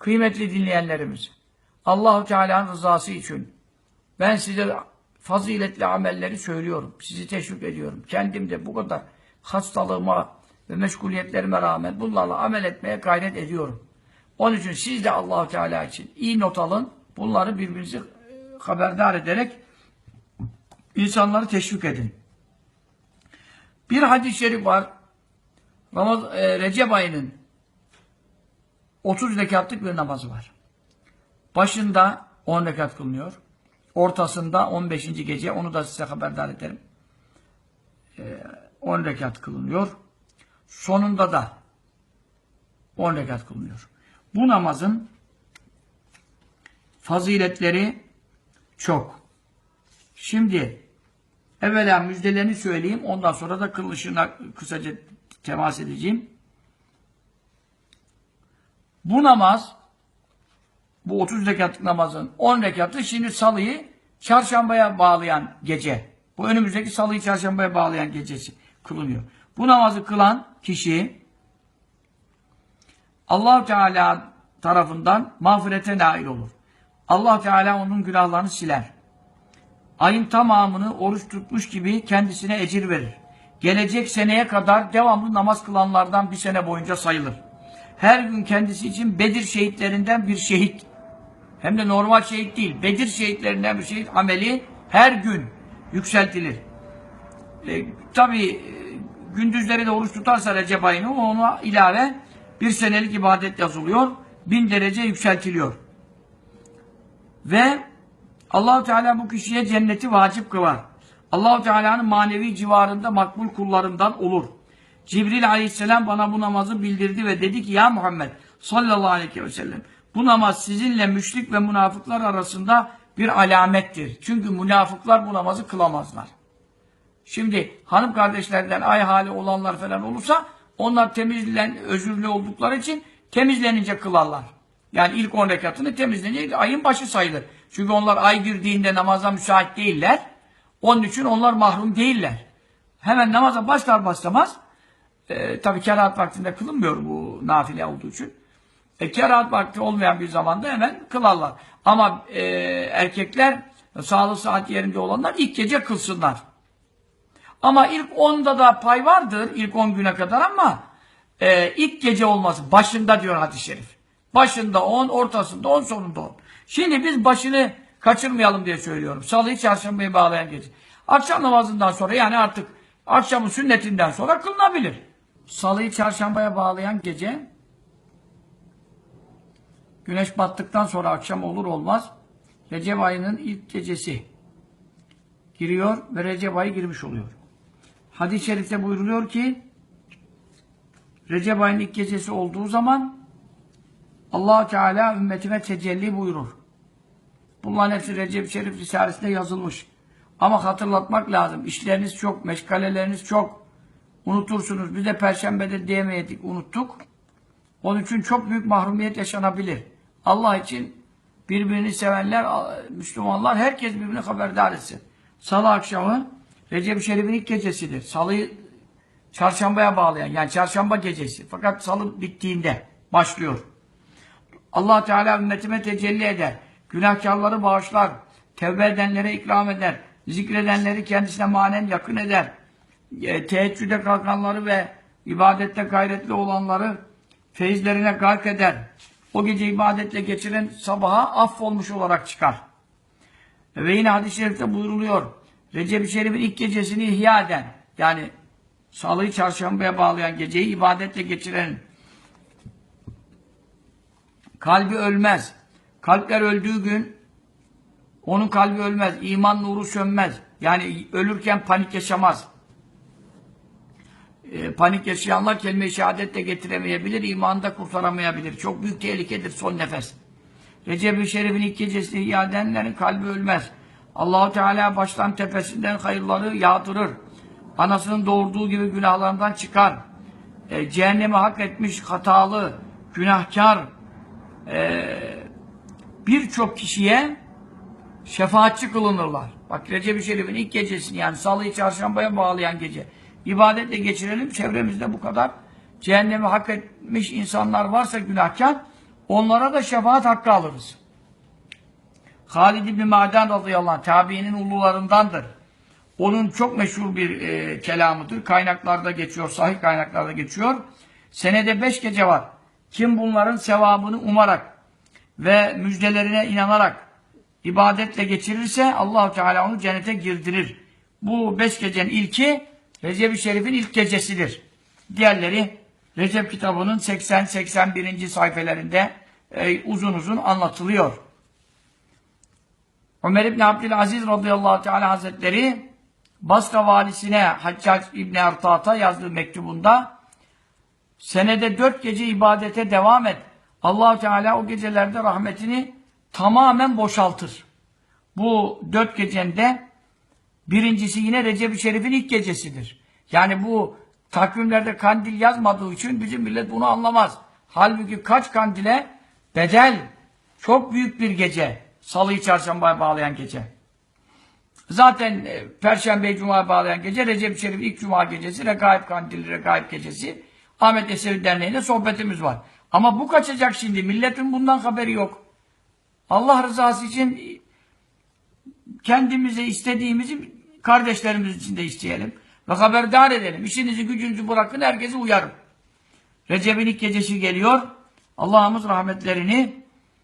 Kıymetli dinleyenlerimiz, Allahu Teala'nın rızası için ben size faziletli amelleri söylüyorum. Sizi teşvik ediyorum. Kendim de bu kadar hastalığıma ve meşguliyetlerime rağmen bunlarla amel etmeye gayret ediyorum. Onun için siz de Allahu Teala için iyi not alın. Bunları birbirinizi e, haberdar ederek insanları teşvik edin. Bir hadis-i şerif var. Ramaz e, Recep ayının 30 rekatlık bir namazı var. Başında 10 rekat kılınıyor. Ortasında 15. gece onu da size haberdar ederim. E, 10 rekat kılınıyor. Sonunda da 10 rekat kılınıyor. Bu namazın faziletleri çok. Şimdi evvela müjdelerini söyleyeyim. Ondan sonra da kılışına kısaca temas edeceğim. Bu namaz bu 30 rekatlık namazın 10 rekatı şimdi salıyı çarşambaya bağlayan gece. Bu önümüzdeki salıyı çarşambaya bağlayan gecesi kılınıyor. Bu namazı kılan kişi allah Teala tarafından mağfirete nail olur. allah Teala onun günahlarını siler. Ayın tamamını oruç tutmuş gibi kendisine ecir verir. Gelecek seneye kadar devamlı namaz kılanlardan bir sene boyunca sayılır. Her gün kendisi için Bedir şehitlerinden bir şehit. Hem de normal şehit değil. Bedir şehitlerinden bir şehit ameli her gün yükseltilir. E, Tabi gündüzleri de oruç tutarsa Recep ayını ona ilave bir senelik ibadet yazılıyor. Bin derece yükseltiliyor. Ve Allahu Teala bu kişiye cenneti vacip kılar. Allahu Teala'nın manevi civarında makbul kullarından olur. Cibril aleyhisselam bana bu namazı bildirdi ve dedi ki ya Muhammed sallallahu aleyhi ve sellem bu namaz sizinle müşrik ve münafıklar arasında bir alamettir. Çünkü münafıklar bu namazı kılamazlar. Şimdi hanım kardeşlerden ay hali olanlar falan olursa onlar temizlen, özürlü oldukları için temizlenince kılarlar. Yani ilk 10 rekatını temizlenince ayın başı sayılır. Çünkü onlar ay girdiğinde namaza müsait değiller. Onun için onlar mahrum değiller. Hemen namaza başlar başlamaz e, tabi kerahat vaktinde kılınmıyor bu nafile olduğu için. E, kerahat vakti olmayan bir zamanda hemen kılarlar. Ama e, erkekler sağlık saat yerinde olanlar ilk gece kılsınlar. Ama ilk onda da pay vardır ilk 10 güne kadar ama e, ilk gece olması başında diyor hadis-i şerif. Başında 10, ortasında 10, sonunda 10. Şimdi biz başını kaçırmayalım diye söylüyorum. Salıyı çarşambayı bağlayan gece. Akşam namazından sonra yani artık akşamın sünnetinden sonra kılınabilir. Salıyı çarşambaya bağlayan gece güneş battıktan sonra akşam olur olmaz Recep ayının ilk gecesi giriyor ve Recep ayı girmiş oluyor. Hadis-i şerifte buyuruluyor ki Recep ayının ilk gecesi olduğu zaman allah Teala ümmetime tecelli buyurur. Bunların hepsi Recep Şerif Risalesi'nde yazılmış. Ama hatırlatmak lazım. İşleriniz çok, meşgaleleriniz çok. Unutursunuz. Biz de Perşembe'de diyemeyedik, unuttuk. Onun için çok büyük mahrumiyet yaşanabilir. Allah için birbirini sevenler, Müslümanlar, herkes birbirini haberdar etsin. Salı akşamı Recep Şerif'in ilk gecesidir. Salıyı çarşambaya bağlayan, yani çarşamba gecesi. Fakat salı bittiğinde başlıyor. allah Teala ümmetime tecelli eder. Günahkarları bağışlar. Tevbe edenlere ikram eder. Zikredenleri kendisine manen yakın eder. E, teheccüde kalkanları ve ibadette gayretli olanları feyizlerine gark eder. O gece ibadetle geçiren sabaha affolmuş olarak çıkar. Ve yine hadis-i şerifte buyuruluyor. Recep-i Şerif'in ilk gecesini ihya eden, yani salıyı çarşambaya bağlayan geceyi ibadetle geçiren kalbi ölmez. Kalpler öldüğü gün onun kalbi ölmez. iman nuru sönmez. Yani ölürken panik yaşamaz. E, panik yaşayanlar kelime-i şehadet de getiremeyebilir, imanı da kurtaramayabilir. Çok büyük tehlikedir son nefes. Recep-i Şerif'in ilk gecesini ihya kalbi ölmez. Allahu Teala baştan tepesinden hayırları yağdırır. Anasının doğurduğu gibi günahlarından çıkar. E, cehennemi hak etmiş hatalı, günahkar e, birçok kişiye şefaatçi kılınırlar. Bak Recep-i Şerif'in ilk gecesini yani salıyı çarşambaya bağlayan gece ibadetle geçirelim. Çevremizde bu kadar cehennemi hak etmiş insanlar varsa günahkar onlara da şefaat hakkı alırız. Halid İbni Maden radıyallahu anh tabiinin ulularındandır. Onun çok meşhur bir e, kelamıdır. Kaynaklarda geçiyor, sahih kaynaklarda geçiyor. Senede beş gece var. Kim bunların sevabını umarak ve müjdelerine inanarak ibadetle geçirirse Allahu Teala onu cennete girdirir. Bu beş gecenin ilki Recep-i Şerif'in ilk gecesidir. Diğerleri Recep kitabının 80-81. sayfelerinde e, uzun uzun anlatılıyor. Ömer İbni Abdülaziz radıyallahu teala hazretleri Basra valisine Haccac İbni Ertat'a yazdığı mektubunda senede dört gece ibadete devam et. allah Teala o gecelerde rahmetini tamamen boşaltır. Bu dört gecende birincisi yine Recep-i Şerif'in ilk gecesidir. Yani bu takvimlerde kandil yazmadığı için bizim millet bunu anlamaz. Halbuki kaç kandile bedel çok büyük bir gece. Salıyı çarşambaya bağlayan gece. Zaten e, Perşembe Cuma'ya bağlayan gece Recep-i Şerif ilk Cuma gecesi, Regaib Kandili, Regaib gecesi. Ahmet Yesevi Derneği'nde sohbetimiz var. Ama bu kaçacak şimdi. Milletin bundan haberi yok. Allah rızası için kendimize istediğimizi kardeşlerimiz için de isteyelim. Ve haberdar edelim. İşinizi gücünüzü bırakın herkesi uyarın. Recep'in ilk gecesi geliyor. Allah'ımız rahmetlerini